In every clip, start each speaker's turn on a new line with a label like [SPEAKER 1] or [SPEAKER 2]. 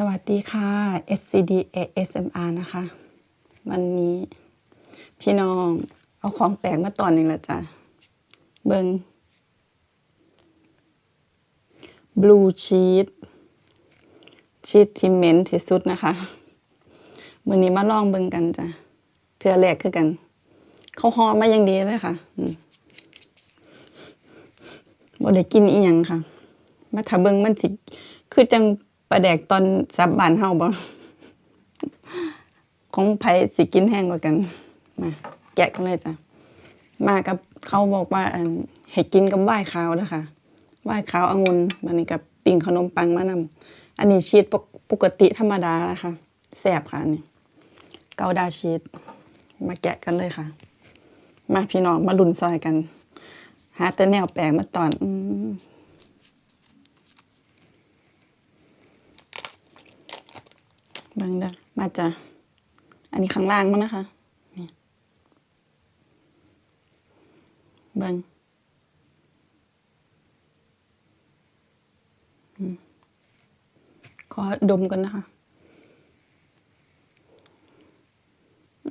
[SPEAKER 1] สวัสดีค่ะ SCD ASMR นะคะ วันนี้พี่น้องเอาของแปลกมาตอนหนึ่งละจ้ะ เบิงบลูชีสชีสที่เหม็นที่สุดนะคะมือนี้มาลองเบิงกันจ้ะเทือแรกคือกัน เขาหอมมาอย่างดีเลยค่ะบ่ได้กินอีหยังค่ะ มาถ้าเบิงมันสิคือจัง ปลาแดกตอนสับบานเฮาบ่ของไผสิกินแห้งกว่ากัน มาแกะกันเลยจ้ะ มากับเขาบอกว่าอันให้กินกับว่ายขาวนะคะว่ายขาวองุ่นมันนี่กับปิ่งขนมปังมานำอันนี้ชีสปกติธรรมดานะคะแซบค่ะอันนี่เกาดาชีสมาแกะกันเลยค่ะ มาพี่น้องมาลุ้นซอยกัน หาแต่แนวแปลกมาตอน อื เบิ่งเด้อมาจ้ะอันนี้ข้างล่างมั้งนะคะนี่เบิ่งอืมขอดมกันนะคะ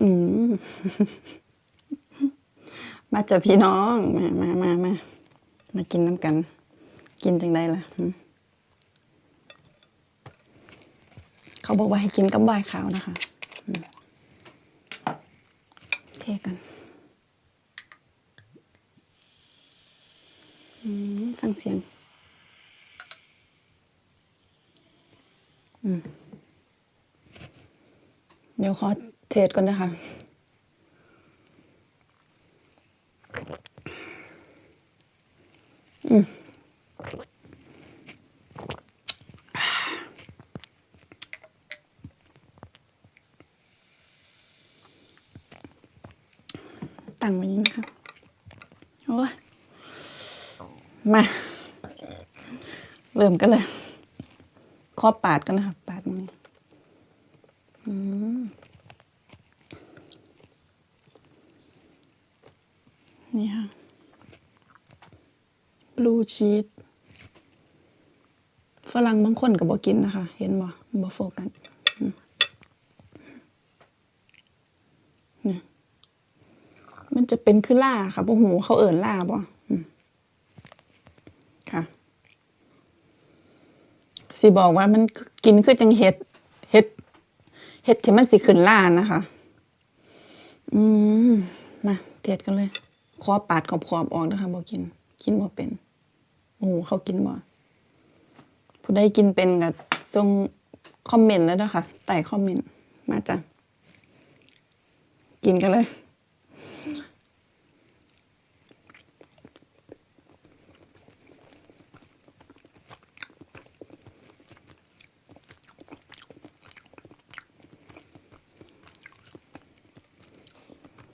[SPEAKER 1] อืม มาจ้ะพี่น้อง มามามามามากินน้ำกัน กินจังได้ล่ะอืม เขาบอกว่าให้กินกับใบายขาวนะคะเทกันฟังเสียง เดี๋ยวขอเทสก่อนนะคะ ตั้งไว้นี้นะคะโอ้ยมา เริ่มกันเลยข้อปาดกันนะคะปาดตรงนี้อืมนี่ค่ะบลูชีสฝรั่งบางคนก็บอกกินนะคะ เห็นบ่บ่โฟกัสอืมเนี่ย มันจะเป็นคือล่าค่ะบ่หูเขาเอิ่นล่าบ่อืมค่ะ สิบอกว่ามันกินคือจังเห็ดเห็ดเห็ดที่มันสิขึ้นล่านะคะ อืมมาเทียดกันเลยขอปาดขอบๆอออกนะคะบ่กิน กินบ่เป็นโอ้โหเขากินบ่ผู้ใดกินเป็นก็ส่งคอมเมนต์แล้วนะคะใต้คอมเมนต์มาจ้ะกินกันเลย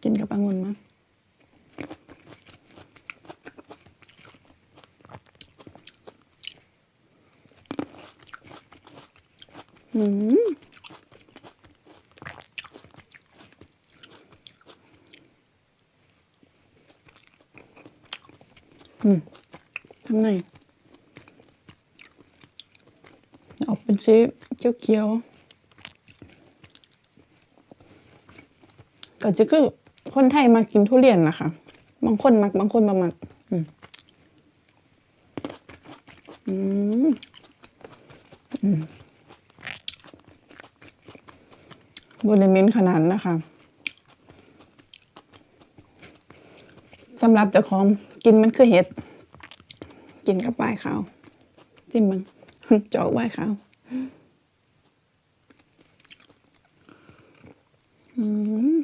[SPEAKER 1] กินกับองุ่นมั้งอืมอืมทำไงออกเป็นสีเขียวๆก็จะคือ คนไทยมากินทุเรียนนะคะ บางคนมัก บางคนบ่มัก อืมบริเมนขนาดนนะคะสำหรับเจ้าของกินมันคือเห็ด กินกับใบขาวจิ้มมึงจอกใบขาวอืม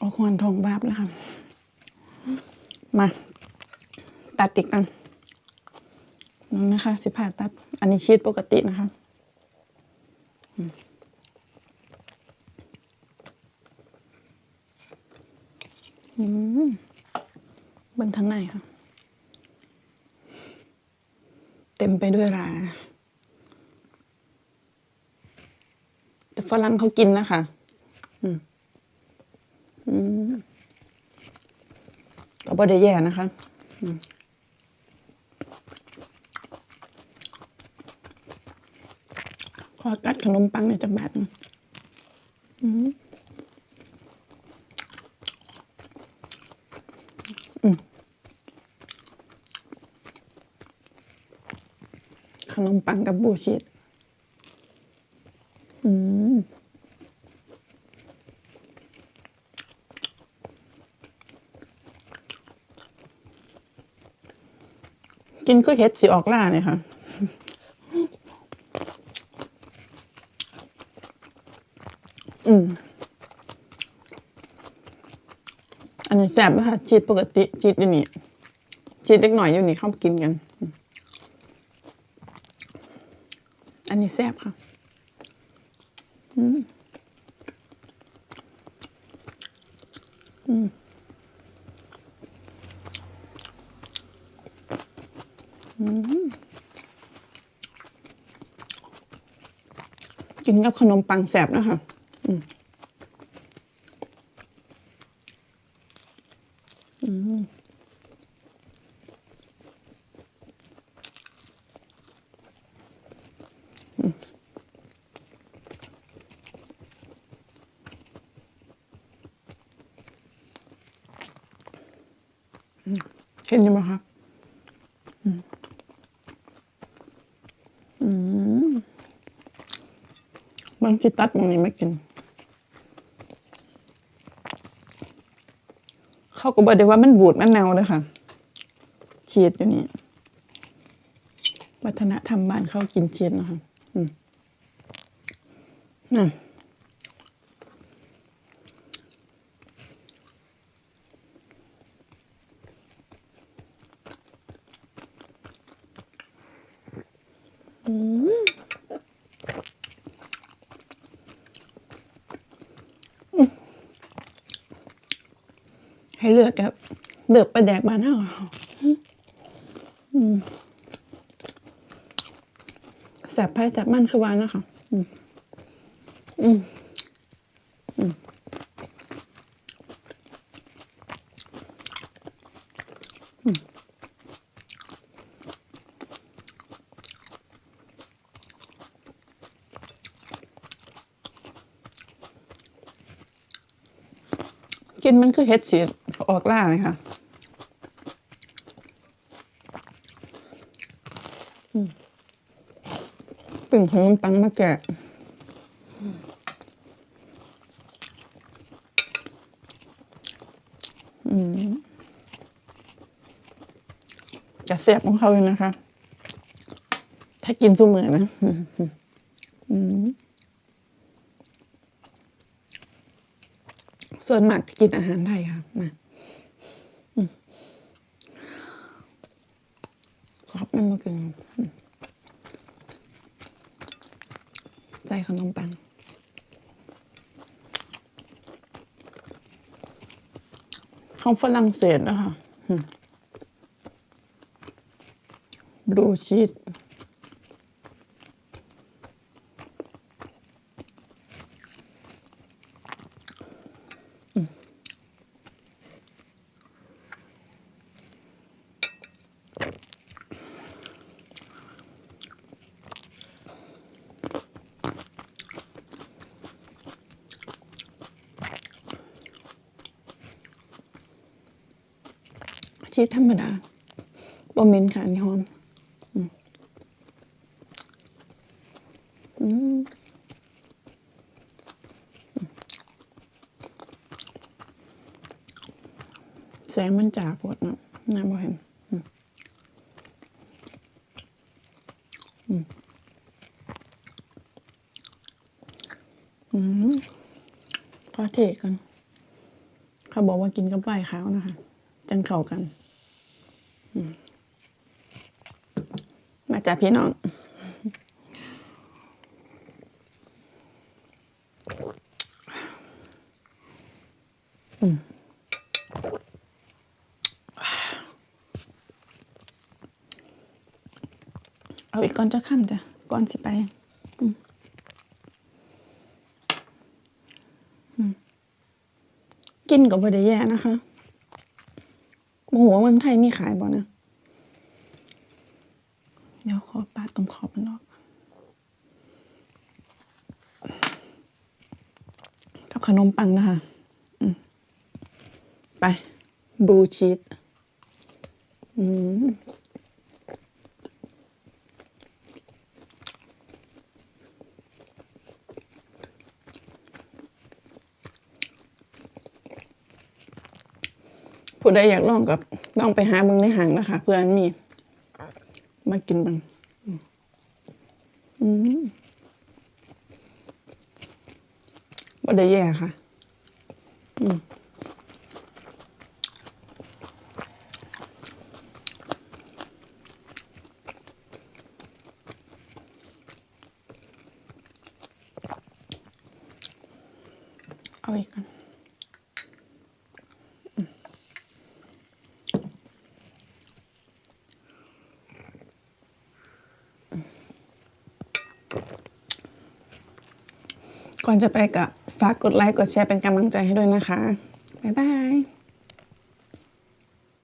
[SPEAKER 1] ออก ควันทองวาบแล้วค่ะมาตัดติกกันนั่นนะคะ สิผ่าตัด อันนี้ชีสปกตินะคะอืมอืมเบ่งทั้งในค่ะ เต็มไปด้วยรา แต่ฝรั่งเขากินนะคะ อืม ก็บ่ได้แย่นะคะ ขอกัดขนมปังในจักบาทอืขนมปังกับบูชิด กินก็เฮ็ดสิออกล่าเนี่ยค่ะอืมอันนี้แซบนะคะชีสปกติชีสอยู่นี่ชีสเล็กหน่อยอยู่นี่เข้ากินกัน อันนี้แซบค่ะ อืม กินกับขนมปังแสบนะคะอืมอืมอืมเห็นไหมคะอืมอืม บางทีตัดบางนี้ไม่กิน เขาก็บอกได้ว่ามันบูดมันเน่าเลยค่ะชีดอยู่นี่วัฒนธรรมบ้านเขากินเชียดนะคะอืมนั่นอืม ให้เลือกกับเดือบประแดกบ้านเฮาอืมแสบไพ่แสบมันคือวานนะคะอืมอืมอืมกินมันคือเห็ดสี ออกล่าเลยค่ะอืมปิ่งของมันปังมาแกะอืมจะเสียบของเขาเลยนะคะ ถ้ากินสู้มือนะส่วนมากกินอาหารไทยค่ะมาอืม ขอบมันมาเกินอืมใส่ขนมปังของฝรั่งเศสนะคะบลูชีส ชีสธรรมดาบะเมนค่ะอันนี้หอมอืมแสงมันจ่าปวดเนาะน่าบ่เห็นอืมอืมขอเทกัน เขาบอกว่ากินกับใบขาวนะคะ จังเข้ากัน มาจากพี่น้อง อืมเอาอีกก่อนจะข้ามจ้ะ ก่อนสิไปกินกับบ่ได้แย่นะคะ โอ้โหเมืองไทยมีขายบ่นะเดี๋ยวขอปาดตรงขอบมันออกกับขนมปังนะคะไป บูชีสอืม ผู้ใดอยากลองกับต้องไปหาเบิ่งในห้างนะคะเพื่อนมี มากินเบังอืมบ่ได้แย่ค่ะ อืมเอาอีกกัน ก่อนจะไปก็ฝากกดไลค์กดแชร์เป็นกำลังใจให้ด้วยนะคะ บ๊ายบาย